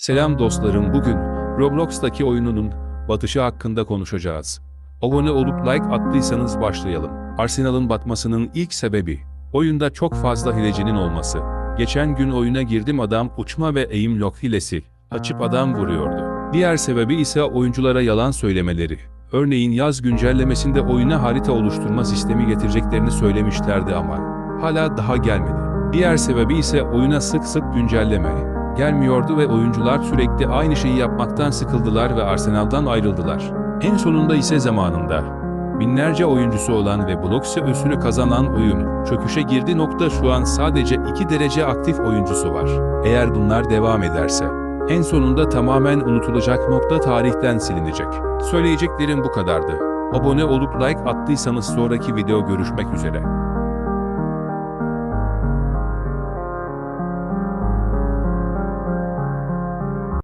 Selam dostlarım bugün Roblox'taki oyununun batışı hakkında konuşacağız. Abone olup like attıysanız başlayalım. Arsenal'ın batmasının ilk sebebi oyunda çok fazla hilecinin olması. Geçen gün oyuna girdim adam uçma ve aim lock hilesi açıp adam vuruyordu. Diğer sebebi ise oyunculara yalan söylemeleri. Örneğin yaz güncellemesinde oyuna harita oluşturma sistemi getireceklerini söylemişlerdi ama hala daha gelmedi. Diğer sebebi ise oyuna sık sık güncelleme gelmiyordu ve oyuncular sürekli aynı şeyi yapmaktan sıkıldılar ve Arsenal'dan ayrıldılar. En sonunda ise zamanında binlerce oyuncusu olan ve Bloxy ösünü kazanan oyun çöküşe girdi nokta şu an sadece 2 derece aktif oyuncusu var. Eğer bunlar devam ederse en sonunda tamamen unutulacak nokta tarihten silinecek. Söyleyeceklerim bu kadardı. Abone olup like attıysanız sonraki video görüşmek üzere.